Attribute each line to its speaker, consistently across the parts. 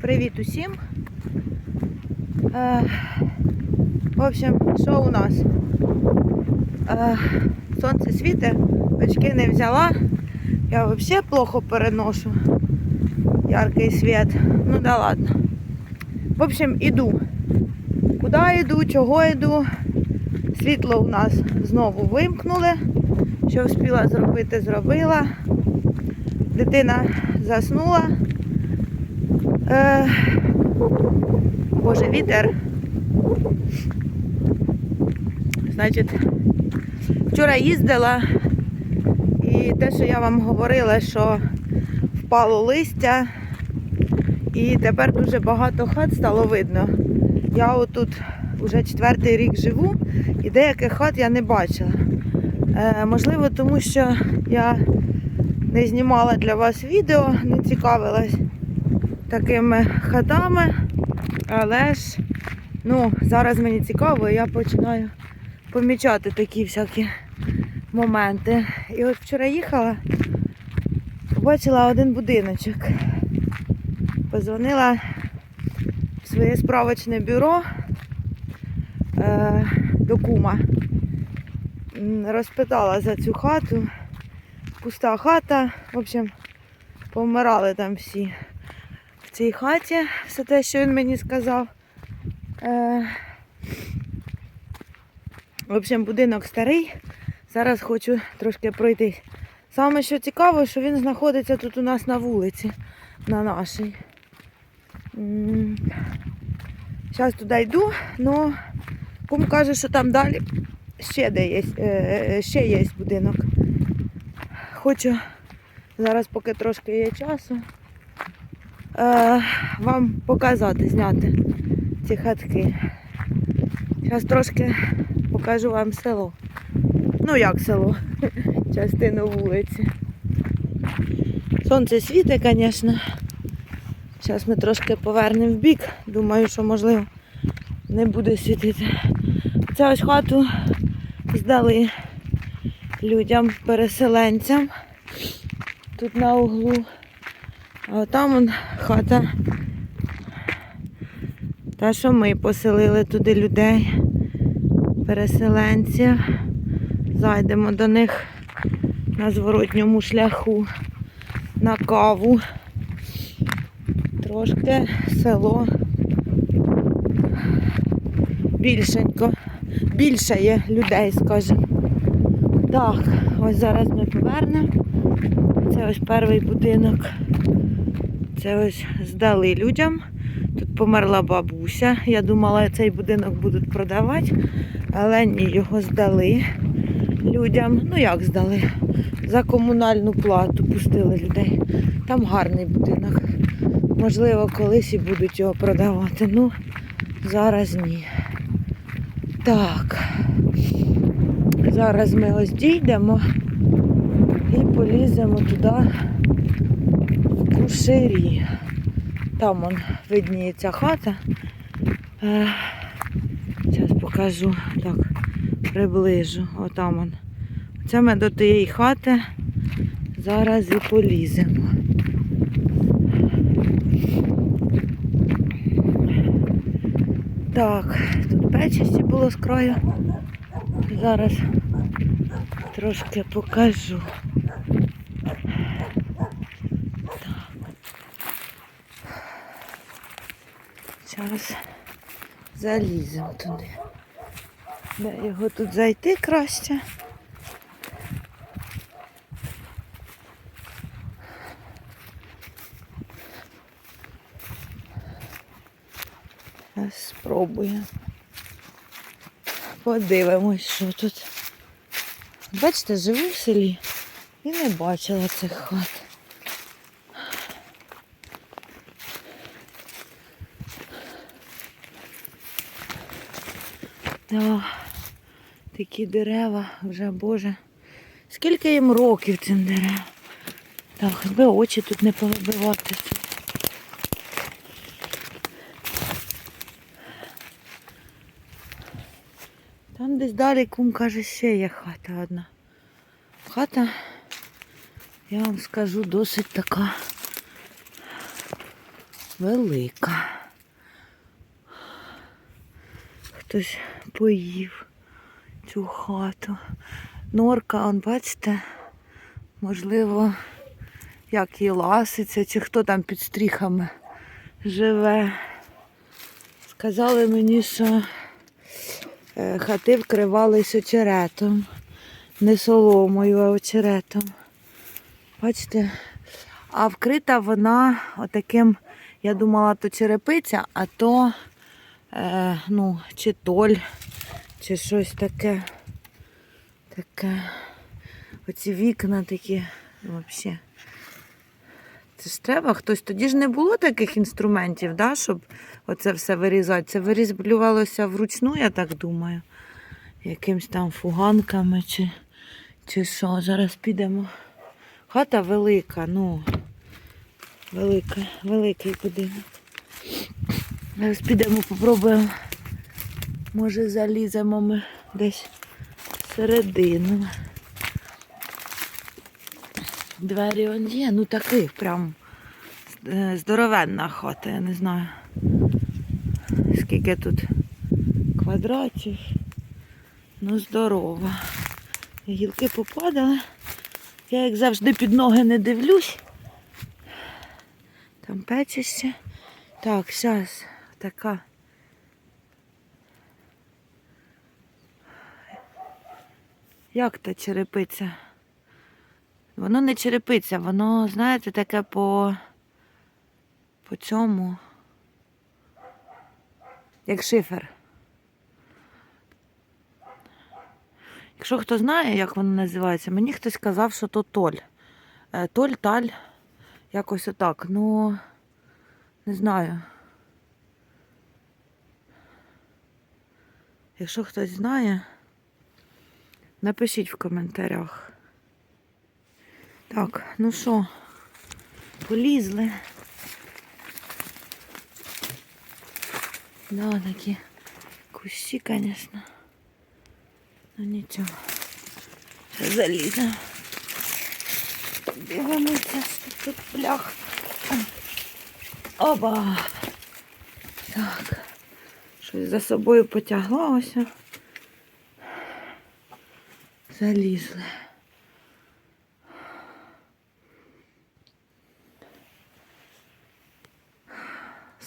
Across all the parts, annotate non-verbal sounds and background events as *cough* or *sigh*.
Speaker 1: Привіт усім. Е, в общем, що у нас? Е, сонце світить, очки не взяла. Я взагалі плохо переношу яркий світ. Ну да ладно. В общем, іду. Куди йду, чого йду? Світло у нас знову вимкнули. Що встигла зробити, зробила. Дитина заснула. Е, Боже, вітер. Значить, вчора їздила і те, що я вам говорила, що впало листя, і тепер дуже багато хат стало видно. Я отут вже четвертий рік живу і деяких хат я не бачила. Е, можливо, тому що я не знімала для вас відео, не цікавилась такими хатами, але ж ну, зараз мені цікаво, і я починаю помічати такі всякі моменти. І от вчора їхала, побачила один будиночок. Позвонила в своє справочне бюро е, до кума. Розпитала за цю хату. Пуста хата. В общем, помирали там всі в цій хаті. Все те, що він мені сказав. Е, в общем, будинок старий. Зараз хочу трошки пройтись. Саме що цікаво, що він знаходиться тут у нас на вулиці, на нашій. Зараз туди йду, але кум каже, що там далі ще, де є, е, ще є будинок. Хочу зараз, поки трошки є часу, е, вам показати, зняти ці хатки. Зараз трошки покажу вам село. Ну як село? *laughs* Частину вулиці. Сонце світить, звісно. Зараз ми трошки повернемо в бік. Думаю, що можливо не буде світити. Цю ось хату здали людям, переселенцям. Тут на углу. А там он хата. Та, що ми поселили туди людей, переселенців. Зайдемо до них на зворотньому шляху на каву. Трошки село більшенько. Більше є людей, скажімо. Так, ось зараз ми повернемо. Це ось перший будинок. Це ось здали людям. Тут померла бабуся. Я думала, цей будинок будуть продавати, але ні, його здали людям. Ну як здали? За комунальну плату пустили людей. Там гарний будинок. Можливо, колись і будуть його продавати. Ну, зараз ні. Так. Зараз ми ось дійдемо і поліземо туди в кушері. Там он видніється хата. Зараз покажу, так, приближу. Отам он. Це ми до тієї хати зараз і поліземо. Так, тут печисті було з краю. Зараз трошки покажу. Зараз заліземо туди. Де його тут зайти краще. Зараз спробуємо. Подивимось, що тут. Бачите, живу в селі і не бачила цих хат. Да, такі дерева вже, Боже. Скільки їм років цим деревам? Так, хоч би очі тут не повибивати. Десь далі кум каже, ще є хата одна. Хата, я вам скажу, досить така велика. Хтось поїв цю хату. Норка, он, бачите, можливо, як її ласиться, чи хто там під стріхами живе. Сказали мені, що хати вкривались очеретом. Не соломою, а очеретом. Бачите? А вкрита вона отаким, я думала, то черепиця, а то е, ну, чи толь, чи щось таке. Таке. Оці вікна такі взагалі. Це ж треба хтось. Тоді ж не було таких інструментів, да, щоб оце все вирізати. Це вирізблювалося вручну, я так думаю. Якимсь там фуганками чи, чи що. Зараз підемо. Хата велика, ну. Велика, великий будинок. Зараз підемо, попробуємо. Може заліземо ми десь всередину. Двері он є, ну таких прям е, здоровенна хата, я не знаю. Скільки тут квадратів. Ну, здорова. Гілки попадали. Я, як завжди, під ноги не дивлюсь. Там печище. Так, зараз така. Як та черепиця? Воно не черепиця, воно, знаєте, таке по, по цьому. Як шифер. Якщо хто знає, як воно називається, мені хтось сказав, що то толь. Е, Толь, таль, якось отак. Ну, не знаю. Якщо хтось знає, напишіть в коментарях. Так, ну що, полізли. Да, такі кущі, звісно. Ну нічого. Заліземо. Дивимося, що тут плях. Оба. Так. Щось за собою потягла ось. Залізли.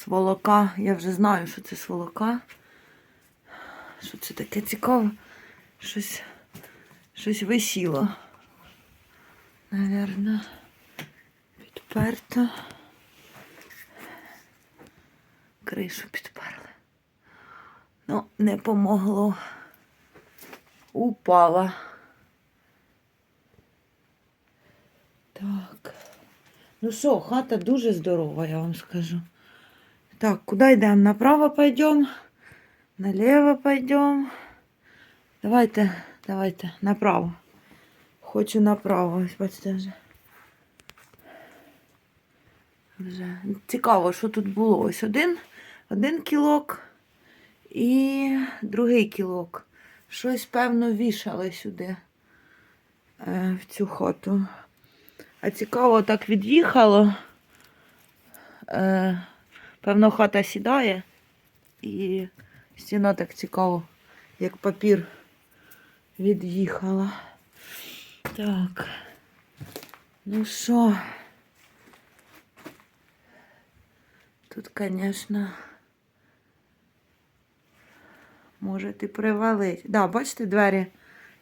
Speaker 1: Сволока. Я вже знаю, що це сволока. Що це таке цікаве? Щось, щось висіло. Наверно, підперто. Кришу підперли. Ну, не помогло. Упала. Так. Ну що, хата дуже здорова, я вам скажу. Так, куда йдемо? Направо пойдем, налево пойдем. Давайте, давайте, направо. Хочу направо, ось бачите вже. Вже. Цікаво, що тут було. Ось один, один кілок і другий кілок. Щось, певно, вішали сюди, е, в цю хату. А цікаво, так від'їхало. Е, Певно, хата сідає і стіна так цікаво, як папір від'їхала. Так. Ну що? Тут, звісно, може і привалить. Да, бачите двері?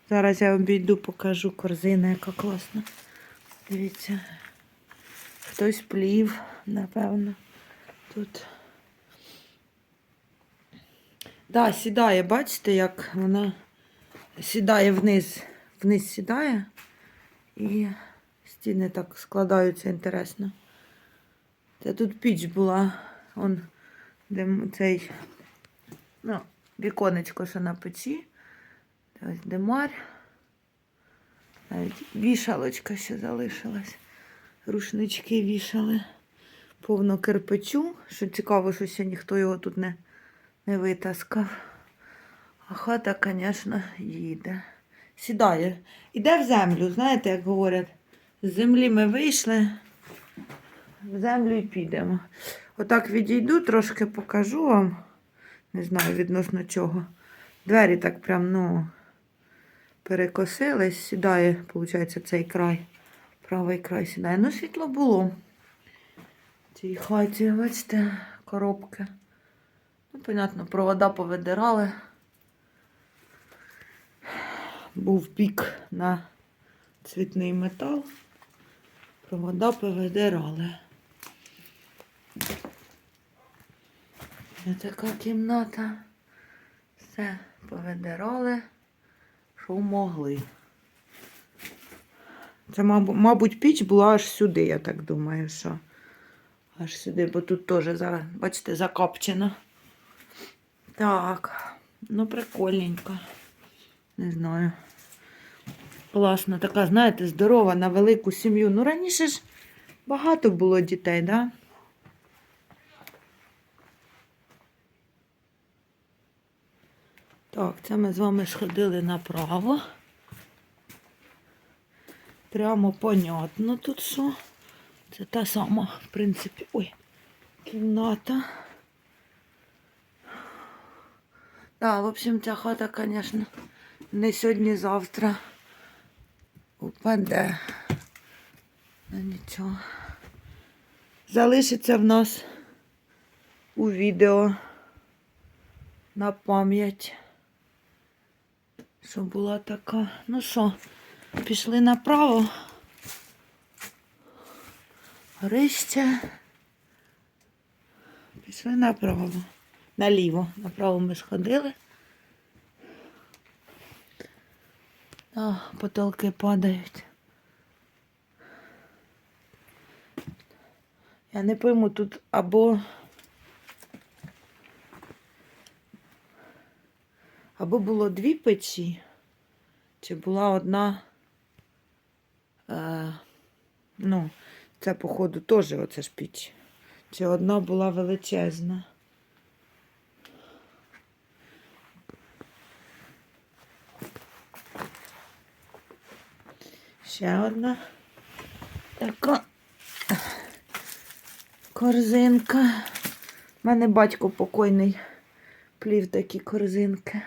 Speaker 1: Зараз я обійду, покажу корзина, яка класна. Дивіться. Хтось плів, напевно. Тут. Да, сідає, бачите, як вона сідає вниз, вниз сідає. І стіни так складаються інтересно. Це тут піч була. Он, де цей, ну, віконечко, що на печі. Ось демар. Навіть вішалочка ще залишилась. Рушнички вішали. Повно кирпичу. Що цікаво, що ще ніхто його тут не, не витаскав. А хата, звісно, їде. Сідає. Іде в землю, знаєте, як говорять, з землі ми вийшли, в землю і підемо. Отак відійду, трошки покажу вам. Не знаю відносно чого. Двері так прям, ну, перекосились, сідає, виходить, цей край. Правий край сідає. Ну, світло було. Цій хаті, бачите, коробки. Ну, понятно, провода повидирали. Був пік на цвітний метал. Провода повидирали. Така кімната. Все повидирали, що могли. Це, мабуть, піч була аж сюди, я так думаю, що. Аж сюди, бо тут теж зараз, бачите, закопчено. Так, ну прикольненько. Не знаю. Класно, така, знаєте, здорова на велику сім'ю. Ну, раніше ж багато було дітей, да? Так, це ми з вами сходили направо. Прямо понятно тут що. Це та сама, в принципі, ой, кімната. Да, в общем, ця хата, звісно, не сьогодні-завтра упаде. Ну нічого. Залишиться в нас у відео на пам'ять. Що була така. Ну що, пішли направо. Горище. Пішли направо. Наліво. Направо ми сходили. А, потолки падають. Я не пойму, тут або або було дві печі, чи була одна. Е, ну, це, походу, теж оце ж піч. Чи одна була величезна. Ще одна така корзинка. У мене батько покойний плів такі корзинки.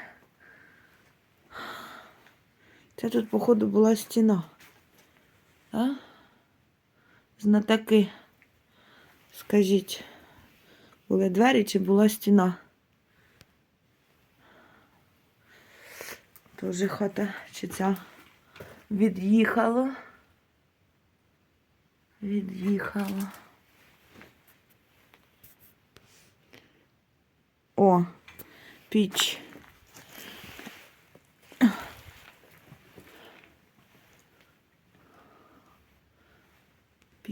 Speaker 1: Це тут, походу, була стіна. А? Знатаки, скажіть, були двері чи була стіна? Тоже хата чи ця від'їхала. Від'їхала. О, піч.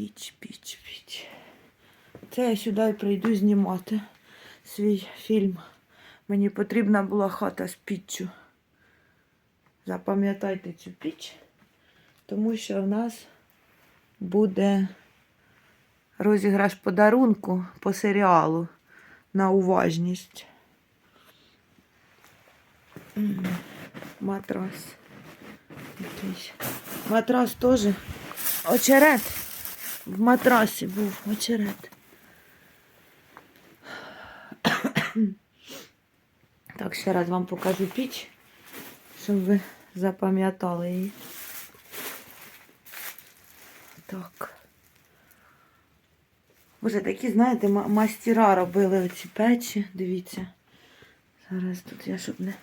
Speaker 1: Піч, піч, піч. Це я сюди прийду знімати свій фільм. Мені потрібна була хата з піччю. Запам'ятайте цю піч, тому що в нас буде розіграш подарунку по серіалу на уважність. Матрас. Матрас теж. Очерет. В матрасі був очерет. Так, ще раз вам покажу піч, щоб ви запам'ятали її. Так. Боже, такі, знаєте, ма- мастера робили оці печі. Дивіться. Зараз тут я щоб не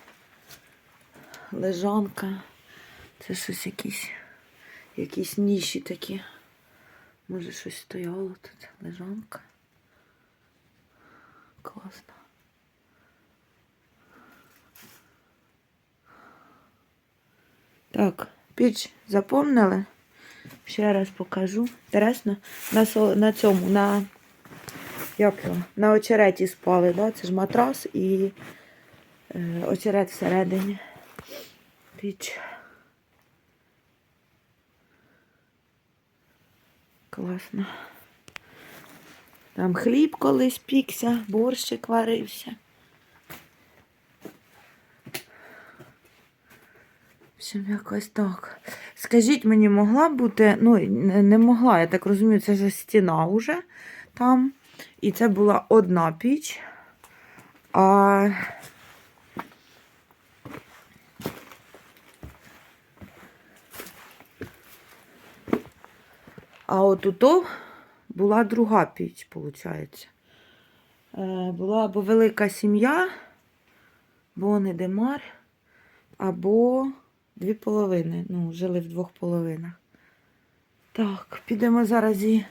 Speaker 1: лежанка. Це щось якісь, якісь ніші такі. Може щось стояло тут. Лежанка. Класно. Так, піч запомнили? Ще раз покажу. Інтересно, на, на цьому, на, як його, на очереті спали, да? це ж матрас і е, очерет всередині. Піч. Класно. Там хліб колись пікся, борщик варився. общем, якось так. Скажіть мені, могла бути, ну, не не могла, я так розумію, це ж стіна вже там. І це була одна піч. А А от ото була друга піч, виходить. Е, була або велика сім'я, або не демар, або дві половини. Ну, жили в двох половинах. Так, підемо зараз і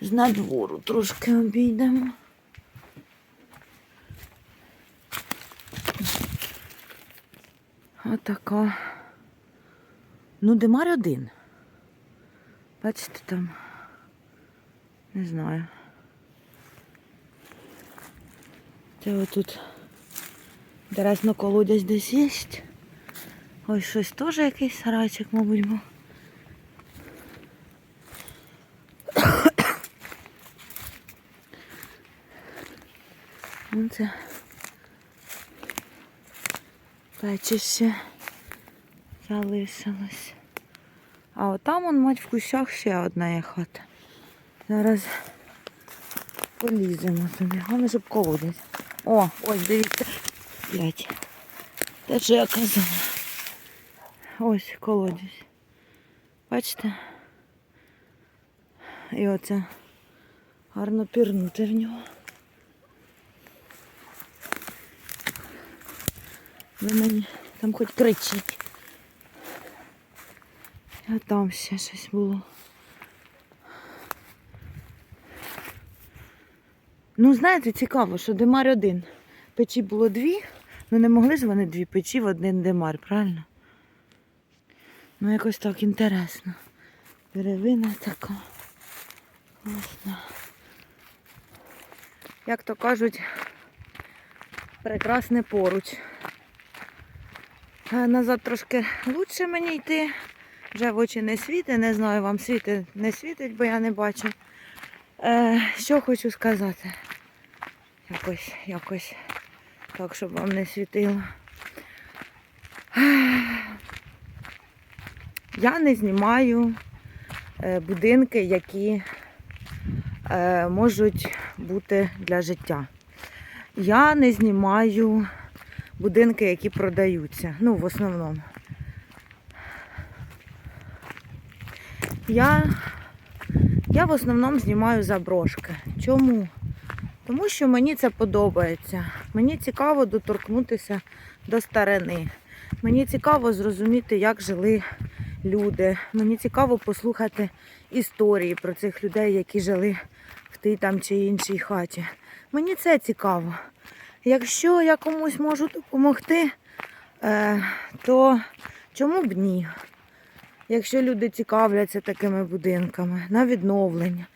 Speaker 1: з надвору трошки обійдемо. Отака. Ну, демар один. Бачите там. Не знаю. Це отут дересно колодязь десь є. Ось щось теж якийсь сарайчик, мабуть, був. Оце печище залишилось. А отам он, мать, в кущах ще одна є хата. Зараз поліземо туди. Головне, щоб колодязь. О, ось дивіться. Блять. Те, що я казала. Ось колодязь. Бачите? І оце гарно пірнути в нього. Ви мені там хоч кричіть. А там ще щось було. Ну, знаєте, цікаво, що демар один. Печі було дві, ну не могли ж вони дві печі в один демар, правильно? Ну, якось так інтересно. Деревина така. Класна. Як то кажуть, прекрасне поруч. Е, Назад трошки лучше мені йти. Вже в очі не світить, не знаю, вам світить, не світить, бо я не бачу. Е, що хочу сказати? Якось, якось так, щоб вам не світило. Я не знімаю е, будинки, які е, можуть бути для життя. Я не знімаю будинки, які продаються. Ну, в основному. Я, я в основному знімаю заброшки. Чому? Тому що мені це подобається. Мені цікаво доторкнутися до старини. Мені цікаво зрозуміти, як жили люди. Мені цікаво послухати історії про цих людей, які жили в тій там чи іншій хаті. Мені це цікаво. Якщо я комусь можу допомогти, е, то чому б ні? Якщо люди цікавляться такими будинками на відновлення.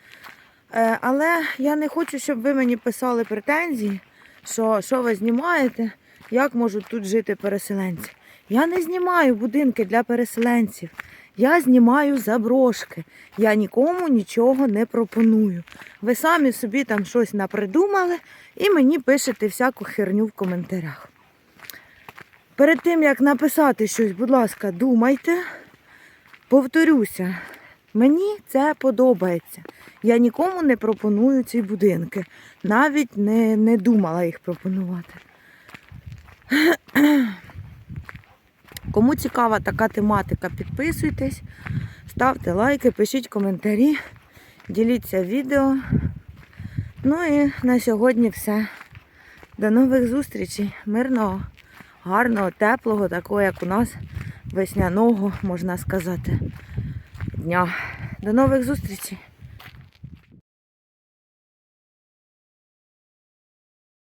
Speaker 1: Е, Але я не хочу, щоб ви мені писали претензії, що, що ви знімаєте, як можуть тут жити переселенці. Я не знімаю будинки для переселенців. Я знімаю заброшки. Я нікому нічого не пропоную. Ви самі собі там щось напридумали і мені пишете всяку херню в коментарях. Перед тим, як написати щось, будь ласка, думайте. Повторюся, мені це подобається. Я нікому не пропоную ці будинки. Навіть не, не думала їх пропонувати. *clears throat* Кому цікава така тематика, підписуйтесь, ставте лайки, пишіть коментарі, діліться відео. Ну і на сьогодні все. До нових зустрічей. Мирного, гарного, теплого, такого, як у нас, весняного, можна сказати, дня. До нових зустрічей!